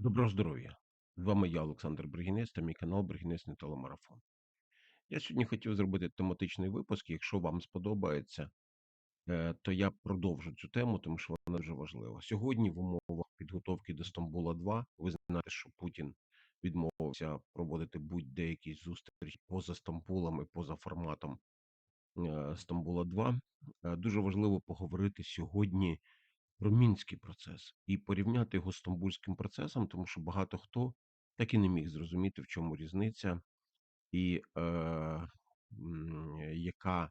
Доброго здоров'я! З вами я, Олександр Бригінець та мій канал Бригінець телемарафон. Я сьогодні хотів зробити тематичний випуск. Якщо вам сподобається, е, то я продовжу цю тему, тому що вона дуже важлива. Сьогодні, в умовах підготовки до Стамбула 2, ви знаєте, що Путін відмовився проводити будь-де якісь зустрічі поза Стамбулом і поза форматом е, Стамбула 2. Е, Дуже важливо поговорити сьогодні про мінський процес і порівняти його з стамбульським процесом, тому що багато хто так і не міг зрозуміти, в чому різниця, і е, яка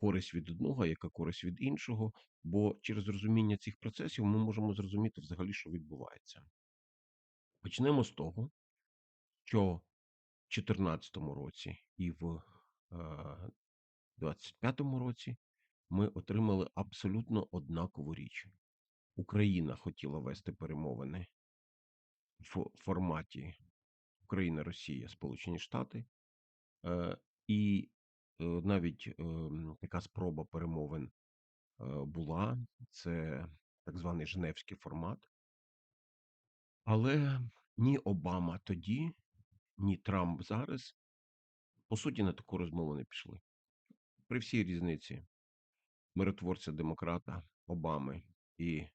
користь від одного, яка користь від іншого. Бо через розуміння цих процесів ми можемо зрозуміти взагалі, що відбувається. Почнемо з того, що в 2014 році і в е, 25-му році ми отримали абсолютно однакову річ. Україна хотіла вести перемовини в форматі Україна, Росія, Сполучені Штати, е, і е, навіть е, така спроба перемовин була. Це так званий Женевський формат. Але ні Обама тоді, ні Трамп зараз, по суті, на таку розмову не пішли. При всій різниці миротворця демократа Обами і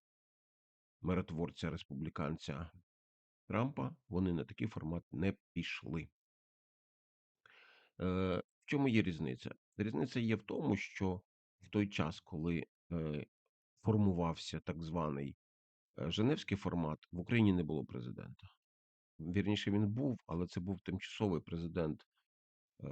миротворця республіканця Трампа, вони на такий формат не пішли. Е, в чому є різниця? Різниця є в тому, що в той час, коли е, формувався так званий е, Женевський формат, в Україні не було президента. Вірніше він був, але це був тимчасовий президент, е,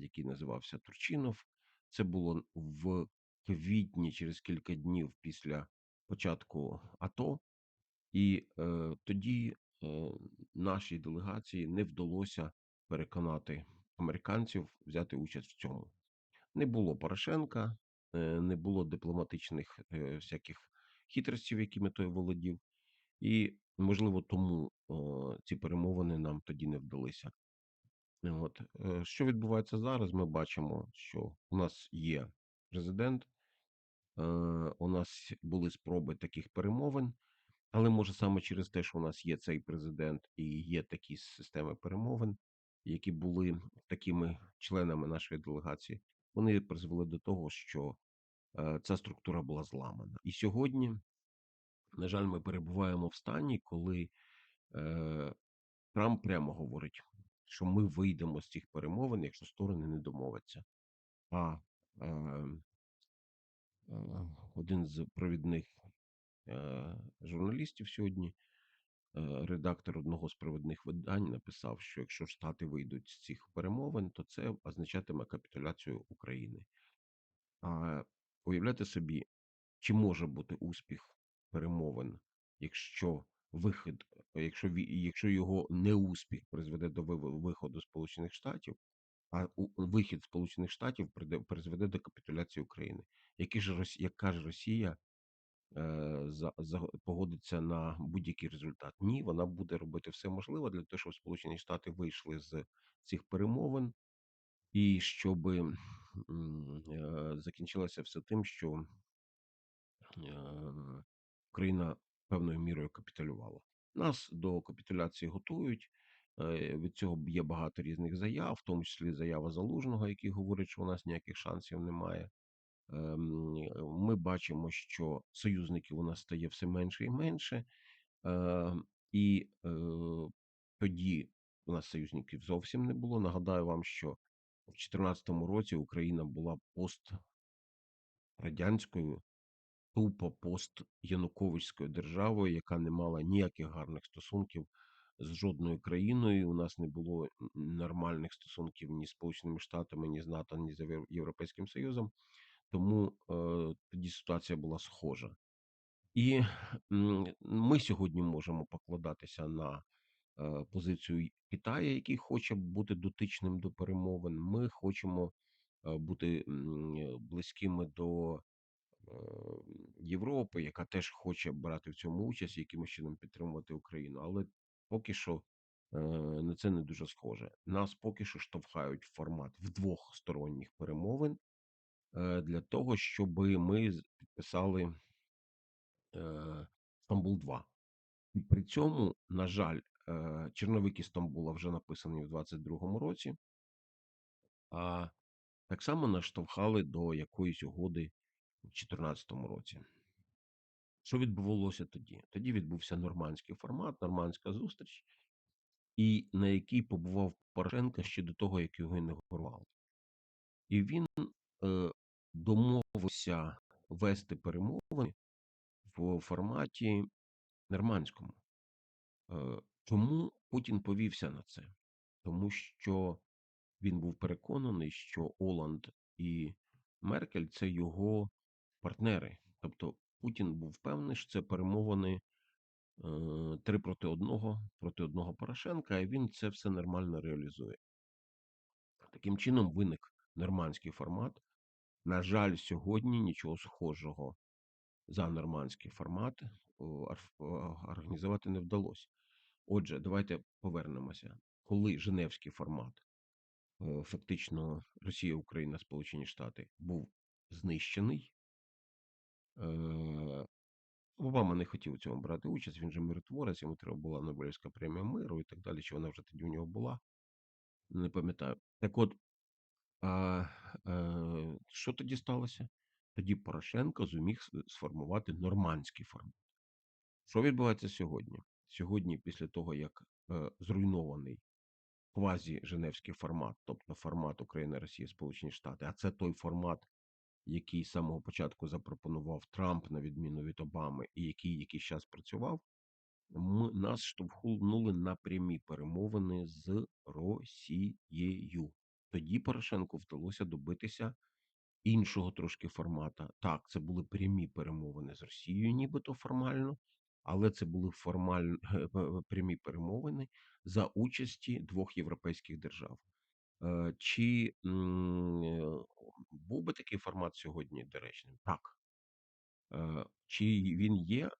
який називався Турчинов. Це було в квітні через кілька днів після початку АТО, і е, тоді е, нашій делегації не вдалося переконати американців взяти участь в цьому. Не було Порошенка, е, не було дипломатичних е, всяких хитростів, якими той володів, і можливо тому о, ці перемовини нам тоді не вдалися. От е, що відбувається зараз? Ми бачимо, що у нас є президент, е, у нас були спроби таких перемовин. Але може саме через те, що у нас є цей президент і є такі системи перемовин, які були такими членами нашої делегації, вони призвели до того, що е, ця структура була зламана. І сьогодні, на жаль, ми перебуваємо в стані, коли е, Трамп прямо говорить, що ми вийдемо з цих перемовин, якщо сторони не домовляться. А е, е, один з провідних е, журналістів сьогодні Е, редактор одного з провідних видань написав, що якщо Штати вийдуть з цих перемовин, то це означатиме капітуляцію України. А уявляйте собі, чи може бути успіх перемовин, якщо вихід, якщо якщо його неуспіх призведе до виходу Сполучених Штатів, а вихід Сполучених Штатів призведе до капітуляції України. Які ж яка ж Росія Е, за, за погодиться на будь-який результат. Ні, вона буде робити все можливе для того, щоб Сполучені Штати вийшли з цих перемовин, і щоб е, закінчилося все тим, що е, Україна певною мірою капітулювала. Нас до капітуляції готують. Від цього є багато різних заяв, в тому числі заява залужного, який говорить, що у нас ніяких шансів немає. Ем, ми бачимо, що союзників у нас стає все менше і менше, ем, і е, тоді у нас союзників зовсім не було. Нагадаю вам, що в 2014 році Україна була пострадянською, тупо пост-Януковичською державою, яка не мала ніяких гарних стосунків з жодною країною. У нас не було нормальних стосунків ні з Сполученими Штатами, ні з НАТО, ні з Європейським Союзом. Тому е, тоді ситуація була схожа. І ми сьогодні можемо покладатися на е, позицію Китаю, який хоче бути дотичним до перемовин. Ми хочемо е, бути близькими до е, Європи, яка теж хоче брати в цьому участь, якимось чином підтримувати Україну. Але поки що е, на це не дуже схоже. Нас поки що штовхають формат в двохсторонніх перемовин. Е, для того, щоб ми підписали е, Стамбул 2. І при цьому, на жаль, е, черновики Стамбула вже написані в 22-му році, а так само наштовхали до якоїсь угоди в 14-му році. Що відбувалося тоді? Тоді відбувся нормандський формат, нормандська зустріч, і на якій побував Порошенко ще до того, як його інаугурували. І він е, домовився вести перемовини в форматі нормандському. Е, Чому Путін повівся на це? Тому що він був переконаний, що Оланд і Меркель це його партнери. Тобто Путін був впевнений, що це перемовини е, три проти одного проти одного Порошенка, і він це все нормально реалізує. Таким чином виник нормандський формат. На жаль, сьогодні нічого схожого за нормандський формат організувати не вдалося. Отже, давайте повернемося. Коли Женевський формат, е, фактично Росія, Україна, Сполучені Штати, був знищений, е, Обама не хотів у цьому брати участь, він же миротворець, йому треба була Нобелівська премія миру і так далі, чи вона вже тоді у нього була, не пам'ятаю. Так от, а, е, що тоді сталося? Тоді Порошенко зуміг сформувати нормандський формат. Що відбувається сьогодні? Сьогодні, після того, як е, зруйнований квазі-женевський формат, тобто формат Україна, Росія, Сполучені Штати, а це той формат, який з самого початку запропонував Трамп, на відміну від Обами, і який якийсь час працював, ми, нас штовхнули на прямі перемовини з Росією. Тоді Порошенку вдалося добитися іншого трошки формата. Так, це були прямі перемовини з Росією, нібито формально, але це були формально прямі перемовини за участі двох європейських держав. Е, Чи е, був би такий формат сьогодні доречним? Так. Е, Чи він є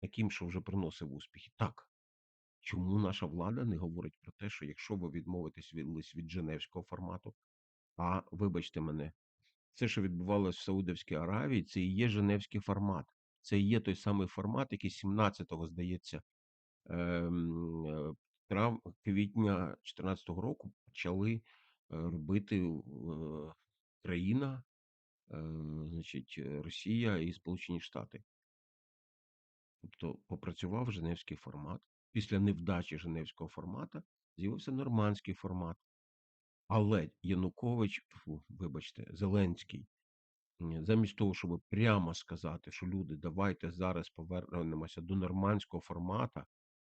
таким, що вже приносив успіхи? Так. Чому наша влада не говорить про те, що якщо ви відмовитесь від, лист від Женевського формату, а вибачте мене, це, що відбувалося в Саудовській Аравії, це і є Женевський формат. Це і є той самий формат, який 17-го, здається, ем, трав, квітня 2014 року почали е, робити е, країна, е, значить, Росія і Сполучені Штати. Тобто попрацював Женевський формат. Після невдачі Женевського формату з'явився нормандський формат. Але Янукович, фу, вибачте, Зеленський, замість того, щоб прямо сказати, що люди, давайте зараз повернемося до нормандського формату,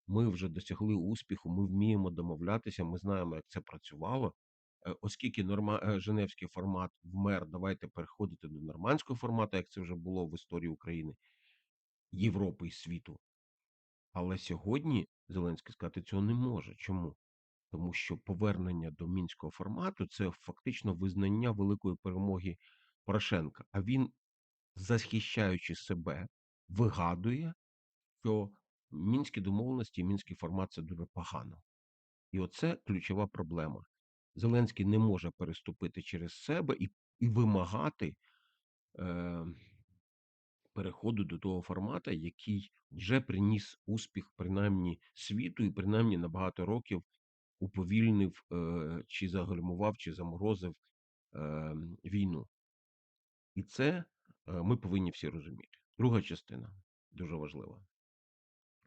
ми вже досягли успіху, ми вміємо домовлятися, ми знаємо, як це працювало. Е, Оскільки норма... е, Женевський формат вмер, давайте переходити до нормандського формату, як це вже було в історії України, Європи і світу. Але сьогодні Зеленський сказати цього не може. Чому? Тому що повернення до мінського формату це фактично визнання великої перемоги Порошенка. А він, захищаючи себе, вигадує, що мінські домовленості мінський формат це дуже погано. І оце ключова проблема. Зеленський не може переступити через себе і, і вимагати е, переходу до того формату, який вже приніс успіх, принаймні світу, і принаймні на багато років уповільнив е, чи загальмував, чи заморозив е, війну. І це е, ми повинні всі розуміти. Друга частина дуже важлива.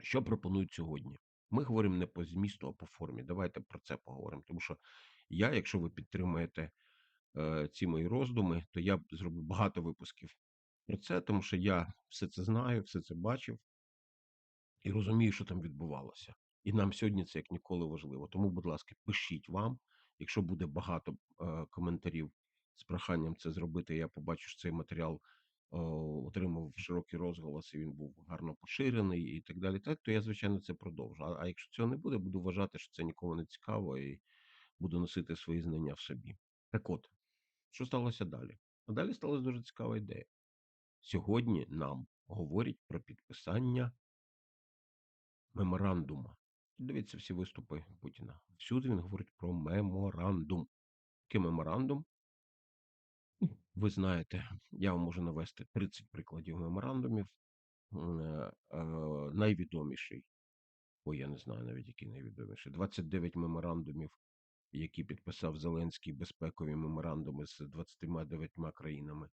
Що пропонують сьогодні? Ми говоримо не по змісту, а по формі. Давайте про це поговоримо. Тому що я, якщо ви підтримуєте е, ці мої роздуми, то я зроблю багато випусків про це, тому що я все це знаю, все це бачив і розумію, що там відбувалося. І нам сьогодні це як ніколи важливо. Тому, будь ласка, пишіть вам, якщо буде багато е, коментарів з проханням це зробити. Я побачу, що цей матеріал отримав широкий розголос, і він був гарно поширений, і так далі. Так, то я, звичайно, це продовжу. А, а якщо цього не буде, буду вважати, що це нікому не цікаво, і буду носити свої знання в собі. Так от, що сталося далі? А далі сталася дуже цікава ідея. Сьогодні нам говорять про підписання меморандума. Дивіться всі виступи Путіна. Всюди він говорить про меморандум. Який меморандум? Ви знаєте, я вам можу навести 30 прикладів меморандумів. Е, найвідоміший, ой, я не знаю навіть який найвідоміший, 29 меморандумів, які підписав Зеленський, безпекові меморандуми з 29 країнами.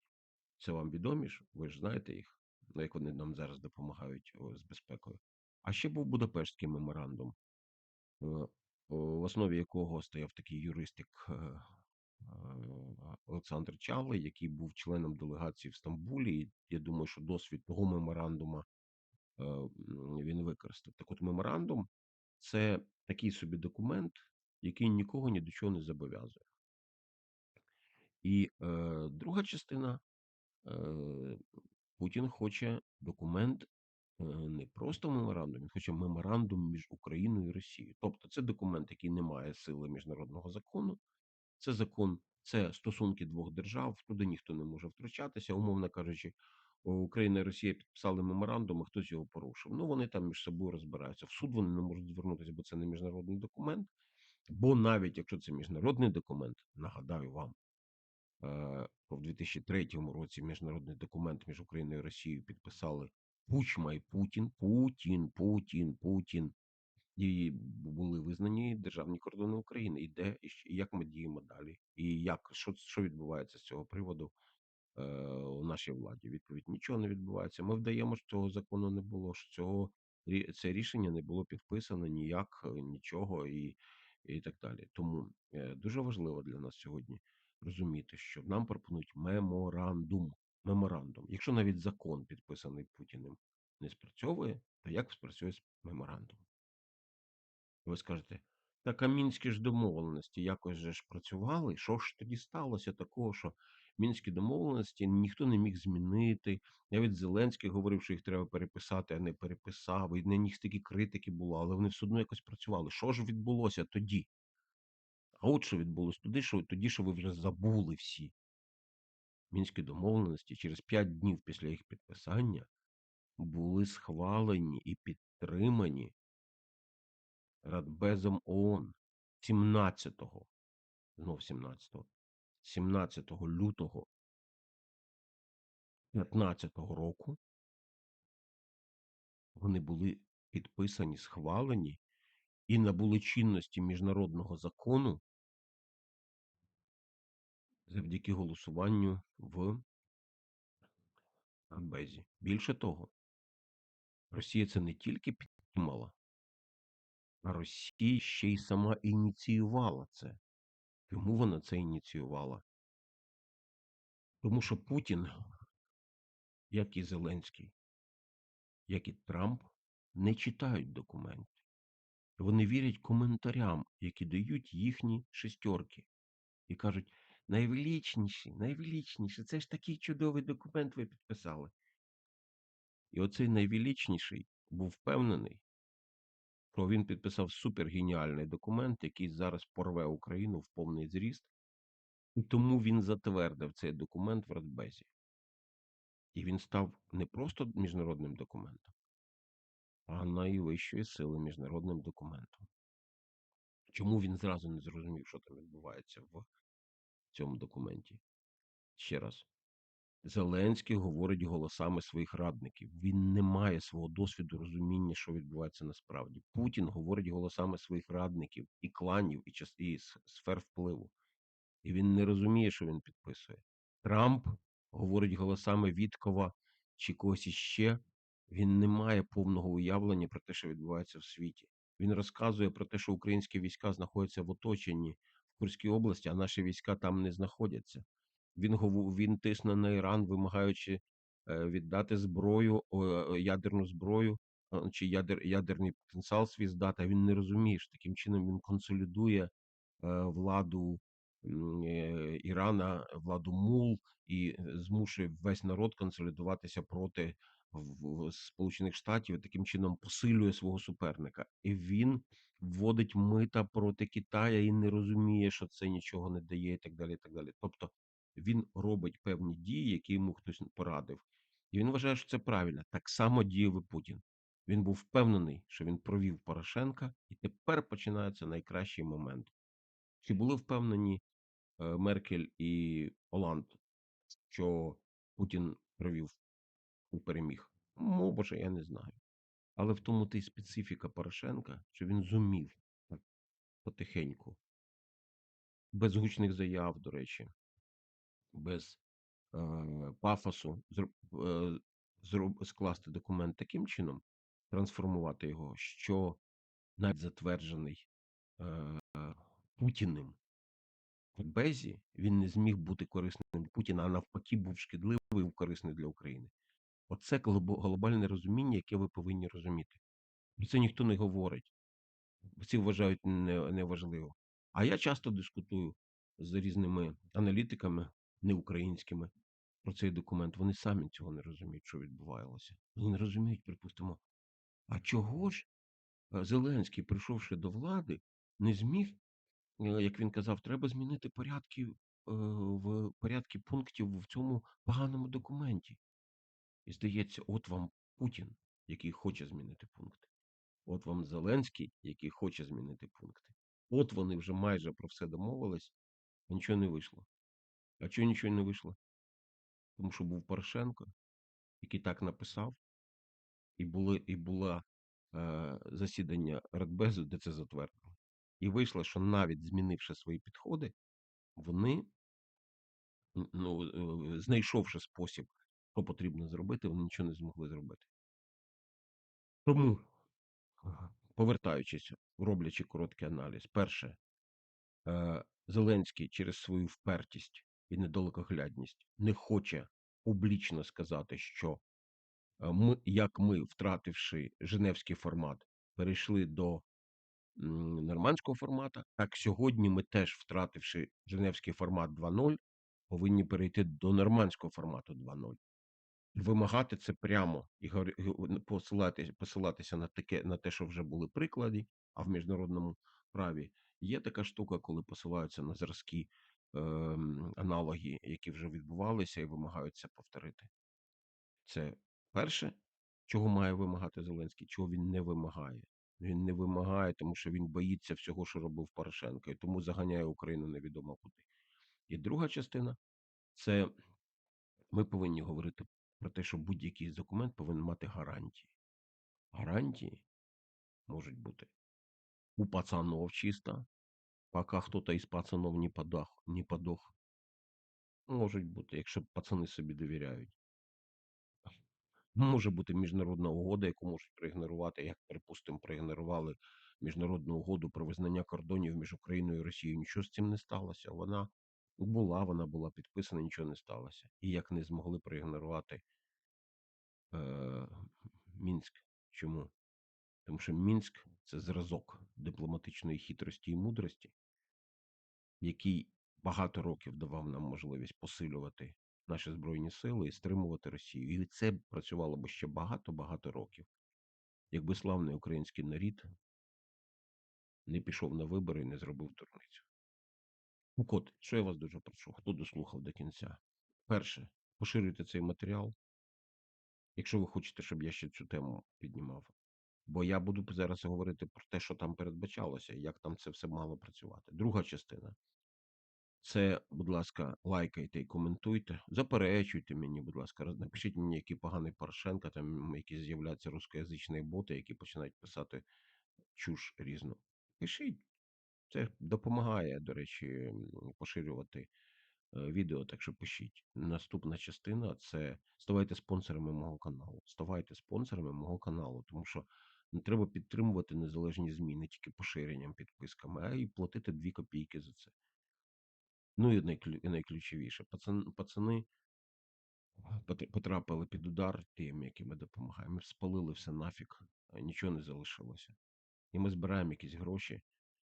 Це вам відомі ж? Ви ж знаєте їх? Ну, як вони нам зараз допомагають з безпекою. А ще був Будапештський меморандум, е, в основі якого стояв такий юрист, як е, е, Олександр Чалий, який був членом делегації в Стамбулі. І я думаю, що досвід того меморандума е, він використав. Так от меморандум це такий собі документ, який нікого ні до чого не зобов'язує. І е, друга частина е, Путін хоче документ е, не просто меморандум, він хоче меморандум між Україною і Росією. Тобто це документ, який не має сили міжнародного закону. Це закон, це стосунки двох держав, туди ніхто не може втручатися. Умовно кажучи, Україна і Росія підписали меморандум, а хтось його порушив. Ну вони там між собою розбираються. В суд вони не можуть звернутися, бо це не міжнародний документ. Бо навіть якщо це міжнародний документ, нагадаю вам, е, в 2003 році міжнародний документ між Україною і Росією підписали Кучма і Путін, Путін, Путін, Путін. І були визнані державні кордони України. І де і як ми діємо далі? І як що, що відбувається з цього приводу е, у нашій владі? Відповідь нічого не відбувається. Ми вдаємо, що цього закону не було, що цього це рішення не було підписано ніяк, е, нічого і, і так далі. Тому е, дуже важливо для нас сьогодні розуміти, що нам пропонують меморандум. Меморандум. Якщо навіть закон підписаний Путіним не спрацьовує, то як спрацює меморандум? Ви скажете, так а мінські ж домовленості якось же ж працювали. Що ж тоді сталося такого, що мінські домовленості ніхто не міг змінити. Навіть Зеленський говорив, що їх треба переписати, а не переписав. І на них стільки критики було, але вони все одно якось працювали. Що ж відбулося тоді? А от що відбулося тоді, що тоді, що ви вже забули всі мінські домовленості через п'ять днів після їх підписання були схвалені і підтримані Радбезом ООН 17-го, знов 17-го, 17 лютого 15-го року вони були підписані, схвалені і набули чинності міжнародного закону завдяки голосуванню в Радбезі. Більше того, Росія це не тільки підтримала, а Росія ще й сама ініціювала це. Чому вона це ініціювала? Тому що Путін, як і Зеленський, як і Трамп, не читають документів. Вони вірять коментарям, які дають їхні шестерки, і кажуть: найвеличніші, найвеличніші, це ж такий чудовий документ ви підписали. І оцей найвеличніший був впевнений, що він підписав супергеніальний документ, який зараз порве Україну в повний зріст, і тому він затвердив цей документ в Радбезі. І він став не просто міжнародним документом, а найвищої сили міжнародним документом. Чому він зразу не зрозумів, що там відбувається в цьому документі? Ще раз. Зеленський говорить голосами своїх радників. Він не має свого досвіду розуміння, що відбувається насправді. Путін говорить голосами своїх радників і кланів, і, час, і сфер впливу. І він не розуміє, що він підписує. Трамп говорить голосами Віткова чи когось іще. Він не має повного уявлення про те, що відбувається в світі. Він розказує про те, що українські війська знаходяться в оточенні в Курській області, а наші війська там не знаходяться. Він він тисне на Іран, вимагаючи е, віддати зброю, е, ядерну зброю е, чи ядер, ядерний потенціал свій здати. Він не розуміє, що таким чином він консолідує владу Ірана, владу мул і змушує весь народ консолідуватися проти Сполучених Штатів і таким чином посилює свого суперника. І він вводить мита проти Китая і не розуміє, що це нічого не дає, і так далі. І так далі. Тобто він робить певні дії, які йому хтось порадив. І він вважає, що це правильно. Так само діяв і Путін. Він був впевнений, що він провів Порошенка, і тепер починається найкращий момент. Чи були впевнені е, Меркель і Оланд, що Путін провів у переміг? Може, я не знаю. Але в тому й специфіка Порошенка, що він зумів так потихеньку, без гучних заяв, до речі, без е, пафосу, е, скласти документ таким чином, трансформувати його, що навіть затверджений е, Путіним Безі він не зміг бути корисним Путіна, а навпаки, був шкідливий і корисний для України. Оце глобальне розуміння, яке ви повинні розуміти. Про це ніхто не говорить. Всі вважають не- неважливо. А я часто дискутую з різними аналітиками неукраїнськими про цей документ. Вони самі цього не розуміють, що відбувалося. Вони не розуміють, припустимо, а чого ж е, Зеленський, прийшовши до влади, не зміг е, як він казав, треба змінити порядки е, в порядки пунктів в цьому поганому документі. І здається, от вам Путін, який хоче змінити пункти. От вам Зеленський, який хоче змінити пункти. От вони вже майже про все домовились, нічого не вийшло. А чого нічого не вийшло? Тому що був Порошенко, який так написав, і були, і була е, засідання Радбезу, де це затвердили. І вийшло, що навіть змінивши свої підходи, вони ну, е, знайшовши спосіб, що потрібно зробити, вони нічого не змогли зробити. Тому, повертаючись, роблячи короткий аналіз, перше, е, Зеленський через свою впертість і недалекоглядність не хоче публічно сказати, що е, ми, як ми, втративши Женевський формат, перейшли до нормандського формату, так сьогодні ми теж, втративши Женевський формат 2.0, повинні перейти до нормандського формату 2.0. Вимагати це прямо і посилати, посилатися на таке на те, що вже були приклади, а в міжнародному праві є така штука, коли посилаються на зразки аналоги, які вже відбувалися, і вимагаються повторити. Це перше, чого має вимагати Зеленський, чого він не вимагає. Він не вимагає, тому що він боїться всього, що робив Порошенко, і тому заганяє Україну невідомо куди. І друга частина це ми повинні говорити про те, що будь-який документ повинен мати гарантії. Гарантії можуть бути у пацанов чисто, поки хтось із пацанов не подох, не подох. Можуть бути, якщо пацани собі довіряють. Може бути міжнародна угода, яку можуть проігнорувати, як, припустимо, проігнорували міжнародну угоду про визнання кордонів між Україною і Росією. Нічого з цим не сталося. Вона була, вона була підписана, нічого не сталося. І як не змогли проігнорувати е, Мінськ. Чому? Тому що Мінськ це зразок дипломатичної хитрості і мудрості, який багато років давав нам можливість посилювати наші збройні сили і стримувати Росію. І це працювало б ще багато-багато років, якби славний український нарід не пішов на вибори і не зробив дурницю. Так от, що я вас дуже прошу, хто дослухав до кінця. Перше, поширюйте цей матеріал, якщо ви хочете, щоб я ще цю тему піднімав. Бо я буду зараз говорити про те, що там передбачалося, як там це все мало працювати. Друга частина. Це, будь ласка, лайкайте і коментуйте. Заперечуйте мені, будь ласка, напишіть мені, який поганий Порошенко, там які з'являються рускоязичні боти, які починають писати чуш різну. Пишіть. Це допомагає, до речі, поширювати е, відео, так що пишіть. Наступна частина це ставайте спонсорами мого каналу. Ставайте спонсорами мого каналу, тому що не треба підтримувати незалежні ЗМІ не тільки поширенням, підписками, а й платити 2 копійки за це. Ну і найключовіше, пацани потрапили під удар тим, яким ми допомагаємо. Спалили все нафіг, нічого не залишилося. І ми збираємо якісь гроші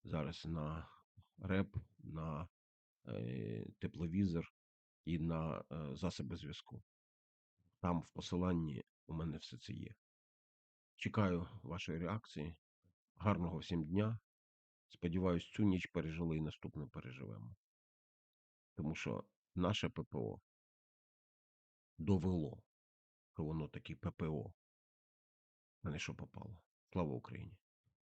зараз на реп, на е, тепловізор і на е, засоби зв'язку. Там в посиланні у мене все це є. Чекаю вашої реакції. Гарного всім дня. Сподіваюсь, цю ніч пережили і наступну переживемо. Тому що наше ППО довело, що воно таке ППО, а не що попало. Слава Україні!